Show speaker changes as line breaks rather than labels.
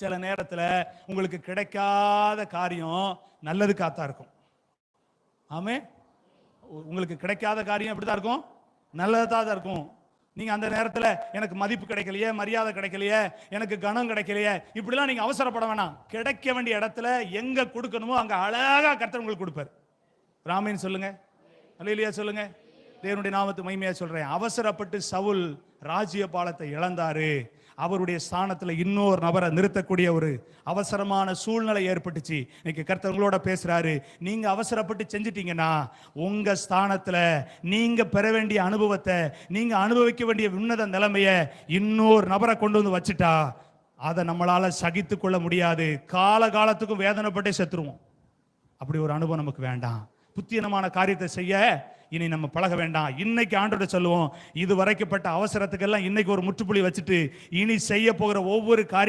சில நேரத்தில் உங்களுக்கு கிடைக்காத காரியம் நல்லதுக்காகத்தான் இருக்கும். ஆமே? உங்களுக்கு கிடைக்காத காரியம் எப்படிதான் இருக்கும்? நல்லதாக தான் இருக்கும். நீங்கள் அந்த நேரத்தில் எனக்கு மதிப்பு கிடைக்கலையே மரியாதை கிடைக்கலையே எனக்கு கனம் கிடைக்கலையே இப்படிலாம் நீங்கள் அவசரப்பட வேணாம். கிடைக்க வேண்டிய இடத்துல எங்கே கொடுக்கணுமோ அங்கே அழகா கர்த்தர் உங்களுக்கு கொடுப்பார். ராமேன் சொல்லுங்க. அல்லையா சொல்லுங்க. தேவனுடைய நாமத்து மைமையாக சொல்கிறேன் அவசரப்பட்டு சவுல் ராஜ்ய பாலத்தை இழந்தாரு. அவருடைய ஸ்தானத்தில் இன்னொரு நபரை நிறுத்தக்கூடிய ஒரு அவசரமான சூழ்நிலை ஏற்பட்டுச்சு. இன்னைக்கு கர்த்தவங்களோட பேசுகிறாரு பேசுறாரு. நீங்க அவசரப்பட்டு செஞ்சிட்டீங்கன்னா உங்க ஸ்தானத்தில் நீங்க பெற வேண்டிய அனுபவத்தை நீங்க அனுபவிக்க வேண்டிய உன்னத நிலைமையை இன்னொரு நபரை கொண்டு வந்து வச்சுட்டா அதை நம்மளால சகித்து கொள்ள முடியாது. கால காலத்துக்கும் வேதனைப்பட்டே செத்துருவோம். அப்படி ஒரு அனுபவம் நமக்கு வேண்டாம். புத்தியனமான காரியத்தை செய்ய இனி நம்ம பழக வேண்டாம். இன்னைக்கு ஆண்டோட சொல்லுவோம் இது வரைக்கப்பட்ட அவசரத்துக்கெல்லாம் இன்னைக்கு ஒரு முற்றுப்புள்ளி வச்சுட்டு இனி செய்ய போகிற ஒவ்வொரு காரியம்